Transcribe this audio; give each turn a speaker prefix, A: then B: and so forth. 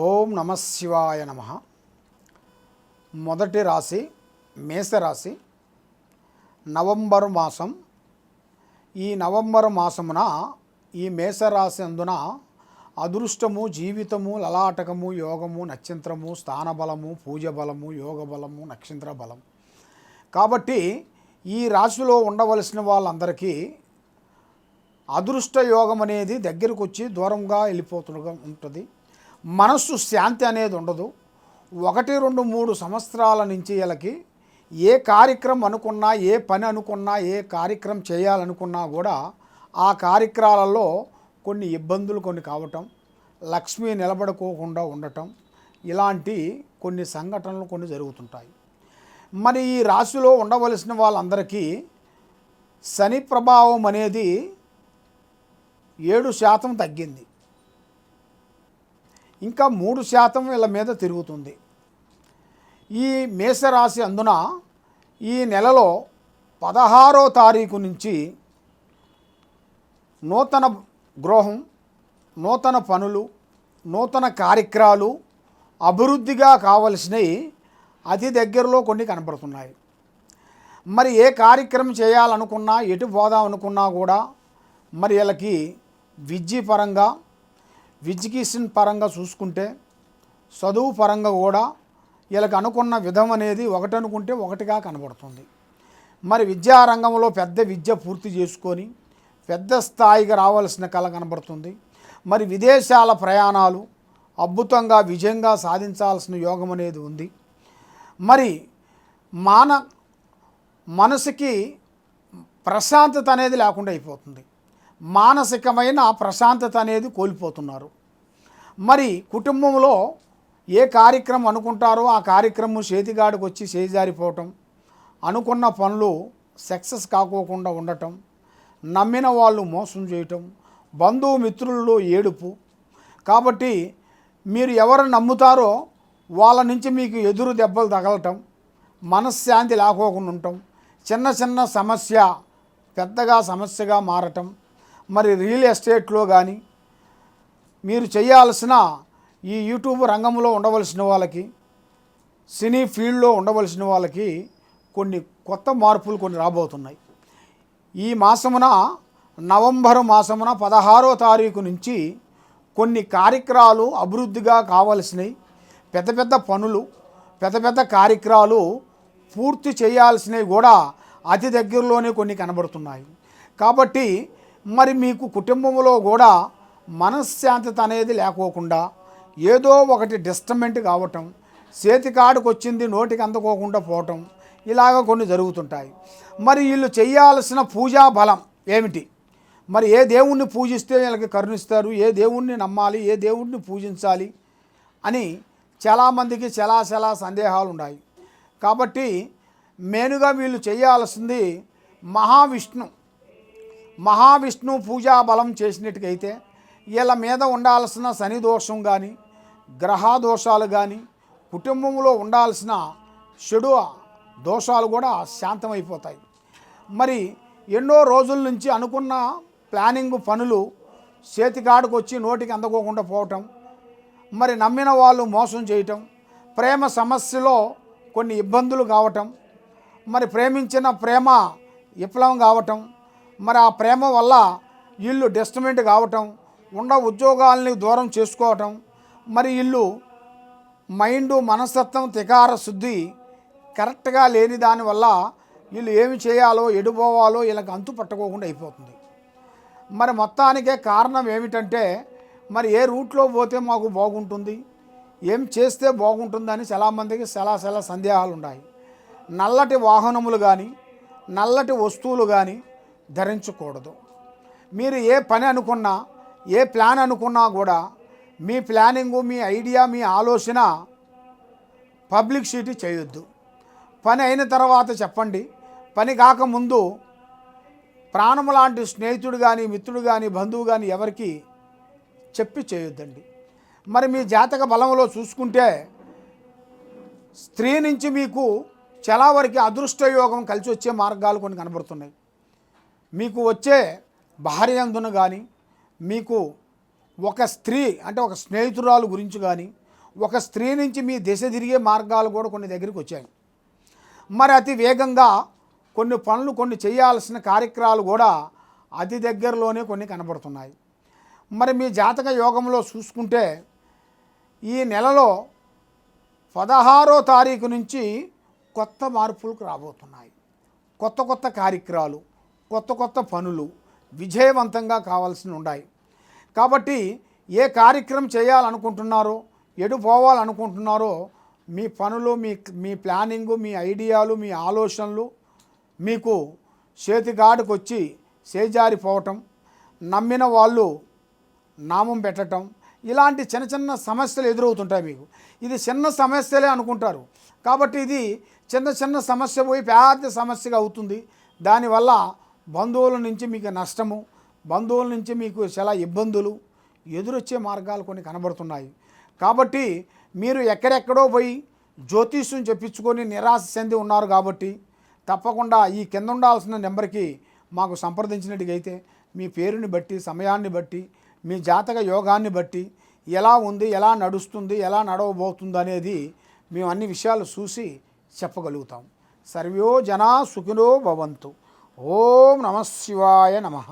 A: ఓం నమ శివాయ నమ. మొదటి రాశి మేషరాశి. నవంబరు మాసం. ఈ నవంబరు మాసమున ఈ మేషరాశి అందున అదృష్టము జీవితము లలాటకము యోగము నక్షత్రము స్థానబలము పూజ బలము యోగ బలము నక్షత్ర బలం. కాబట్టి ఈ రాశిలో ఉండవలసిన వాళ్ళందరికీ అదృష్ట యోగం అనేది దగ్గరకు వచ్చి దూరంగా వెళ్ళిపోతుండగా ఉంటుంది. మనస్సు శాంతి అనేది ఉండదు. ఒకటి రెండు మూడు సంవత్సరాల నుంచి వీళ్ళకి ఏ కార్యక్రమం అనుకున్నా ఏ పని అనుకున్నా ఏ కార్యక్రమం చేయాలనుకున్నా కూడా ఆ కార్యక్రమాలలో కొన్ని ఇబ్బందులు కొన్ని కావటం లక్ష్మి నిలబడుకోకుండా ఉండటం ఇలాంటి కొన్ని సంఘటనలు కొన్ని జరుగుతుంటాయి. మరి ఈ రాశిలో ఉండవలసిన వాళ్ళందరికీ శని ప్రభావం అనేది ఏడు శాతం తగ్గింది. ఇంకా మూడు శాతం వీళ్ళ మీద తిరుగుతుంది. ఈ మేషరాశి అందున ఈ నెలలో పదహారో తారీఖు నుంచి నూతన గృహం నూతన పనులు నూతన కార్యక్రమాలు అభివృద్ధిగా కావలసినవి అతి దగ్గరలో కొన్ని కనపడుతున్నాయి మరి ఏ కార్యక్రమం చేయాలనుకున్నా ఎటు పోదాం అనుకున్నా కూడా మరి వీళ్ళకి విద్యపరంగా ఎడ్యుకేషన్ పరంగా చూసుకుంటే చదువు పరంగా కూడా వీళ్ళకి అనుకున్న విధం అనేది ఒకటి అనుకుంటే ఒకటిగా కనబడుతుంది. మరి విద్యారంగంలో పెద్ద విద్య పూర్తి చేసుకొని పెద్ద స్థాయికి రావాల్సిన కళ కనబడుతుంది. మరి విదేశాల ప్రయాణాలు అద్భుతంగా విజయంగా సాధించాల్సిన యోగం అనేది ఉంది. మరి మాన మనసుకి ప్రశాంతత అనేది లేకుండా అయిపోతుంది. మానసికమైన ప్రశాంతత అనేది కోల్పోతున్నారు. మరి కుటుంబంలో ఏ కార్యక్రమం అనుకుంటారో ఆ కార్యక్రమం చేతిగాడికి వచ్చి చేజారిపోవటం అనుకున్న పనులు సక్సెస్ కాకోకుండా ఉండటం నమ్మిన వాళ్ళు మోసం చేయటం బంధుమిత్రుల్లో ఏడుపు. కాబట్టి మీరు ఎవరు నమ్ముతారో వాళ్ళ నుంచి మీకు ఎదురు దెబ్బలు తగలటం మనశ్శాంతి లేకోకుండా ఉండటం చిన్న చిన్న సమస్య పెద్దగా సమస్యగా మారటం మరి రియల్ ఎస్టేట్లో కానీ మీరు చేయాల్సిన ఈ యూట్యూబ్ రంగంలో ఉండవలసిన వాళ్ళకి సినీ ఫీల్డ్లో ఉండవలసిన వాళ్ళకి కొన్ని కొత్త మార్పులు కొన్ని రాబోతున్నాయి. ఈ మాసమున నవంబర్ మాసమున పదహారో తారీఖు నుంచి కొన్ని కార్యక్రమాలు అభివృద్ధిగా కావలసినవి పెద్ద పెద్ద పనులు పెద్ద పెద్ద కార్యక్రమాలు పూర్తి చేయాల్సినవి కూడా అతి దగ్గరలోనే కొన్ని కనబడుతున్నాయి. కాబట్టి మరి మీకు కుటుంబంలో కూడా మనశ్శాంతత అనేది లేకోకుండా ఏదో ఒకటి డిస్టర్బెంట్ కావటం చేతికాడికి వచ్చింది నోటికి అందుకోకుండా పోవటం ఇలాగ కొన్ని జరుగుతుంటాయి. మరి వీళ్ళు చేయాల్సిన పూజా బలం ఏమిటి? మరి ఏ దేవుణ్ణి పూజిస్తే వీళ్ళకి కరుణిస్తారు ఏ దేవుణ్ణి నమ్మాలి ఏ దేవుణ్ణి పూజించాలి అని చాలామందికి చాలా చాలా సందేహాలు ఉన్నాయి. కాబట్టి మెయిన్గా వీళ్ళు చేయాల్సింది మహావిష్ణు. మహావిష్ణు పూజా బలం చేసినట్టుకైతే వీళ్ళ మీద ఉండాల్సిన శని దోషం కానీ గ్రహ దోషాలు కానీ కుటుంబంలో ఉండాల్సిన చెడు దోషాలు కూడా శాంతమైపోతాయి. మరి ఎన్నో రోజుల నుంచి అనుకున్న ప్లానింగ్ పనులు చేతికాడుకు వచ్చి నోటికి అందకోకుండా పోవటం మరి నమ్మిన వాళ్ళు మోసం చేయటం ప్రేమ సమస్యలో కొన్ని ఇబ్బందులు కావటం మరి ప్రేమించిన ప్రేమ విఫలం కావటం మరి ఆ ప్రేమ వల్ల ఇల్లు డిస్టమెంట్ కావటం ఉన్న ఉద్యోగాలని దూరం చేసుకోవటం మరి ఇల్లు మైండ్ మనస్తత్వం తికార శుద్ధి కరెక్ట్గా లేని దానివల్ల వీళ్ళు ఏమి చేయాలో ఎడిపోవాలో వీళ్ళకి అంతు పట్టుకోకుండా అయిపోతుంది. మరి మొత్తానికే కారణం ఏమిటంటే మరి ఏ రూట్లో పోతే మాకు బాగుంటుంది ఏం చేస్తే బాగుంటుందని చాలామందికి చాలా చాలా సందేహాలు ఉన్నాయి నల్లటి వాహనములు కానీ నల్లటి వస్తువులు కానీ ధరించకూడదు. మీరు ఏ పని అనుకున్నా ఏ ప్లాన్ అనుకున్నా కూడా మీ ప్లానింగు మీ ఐడియా మీ ఆలోచన పబ్లిక్ సిటీ చేయొద్దు. పని అయిన తర్వాత చెప్పండి. పని కాకముందు ప్రాణం లాంటి స్నేహితుడు కానీ మిత్రుడు కానీ బంధువు కానీ ఎవరికి చెప్పి చేయొద్దండి. మరి మీ జాతక బలంలో చూసుకుంటే స్త్రీ నుంచి మీకు చాలా వరకు అదృష్ట యోగం కలిసి వచ్చే మార్గాలు కొన్ని కనబడుతున్నాయి. మీకు వచ్చే భార్య అందున కానీ మీకు ఒక స్త్రీ అంటే ఒక స్నేహితురాలు గురించి కానీ ఒక స్త్రీ నుంచి మీ దిశ తిరిగే మార్గాలు కూడా కొన్ని దగ్గరికి వచ్చాయి. మరి అతి వేగంగా కొన్ని పనులు కొన్ని చేయాల్సిన కార్యక్రమాలు కూడా అతి దగ్గరలోనే కొన్ని కనబడుతున్నాయి. మరి మీ జాతక యోగంలో చూసుకుంటే ఈ నెలలో పదహారో తారీఖు నుంచి కొత్త మార్పులకు రాబోతున్నాయి. కొత్త కొత్త కార్యక్రమాలు కొత్త కొత్త పనులు విజయవంతంగా కావాల్సి ఉన్నాయి కాబట్టి ఏ కార్యక్రమం చేయాలనుకుంటున్నారో ఎడు పోవాలనుకుంటున్నారో మీ పనులు మీ మీ ప్లానింగు మీ ఐడియాలు మీ ఆలోచనలు మీకు చేతిగాడికి వచ్చి చేజారిపోవటం నమ్మిన వాళ్ళు నామం పెట్టడం ఇలాంటి చిన్న చిన్న సమస్యలు ఎదురవుతుంటాయి మీకు. ఇది చిన్న సమస్యలే అనుకుంటారు. కాబట్టి ఇది చిన్న చిన్న సమస్య పోయి పెద్ద సమస్యగా అవుతుంది. దానివల్ల బంధువుల నుంచి మీకు నష్టము బంధువుల నుంచి మీకు చాలా ఇబ్బందులు ఎదురొచ్చే మార్గాలు కొన్ని కనబడుతున్నాయి. కాబట్టి మీరు ఎక్కడెక్కడో పోయి జ్యోతిష్యం చెప్పించుకొని నిరాశ చెంది ఉన్నారు కాబట్టి తప్పకుండా ఈ కింద ఉండాల్సిన నెంబర్కి మాకు సంప్రదించినట్టుగైతే మీ పేరుని బట్టి సమయాన్ని బట్టి మీ జాతక యోగాన్ని బట్టి ఎలా ఉంది ఎలా నడుస్తుంది ఎలా నడవబోతుంది అనేది మేము అన్ని విషయాలు చూసి చెప్పగలుగుతాం. సర్వో జనా సుఖినో భవంతు. ఓం నమ శివాయ నమః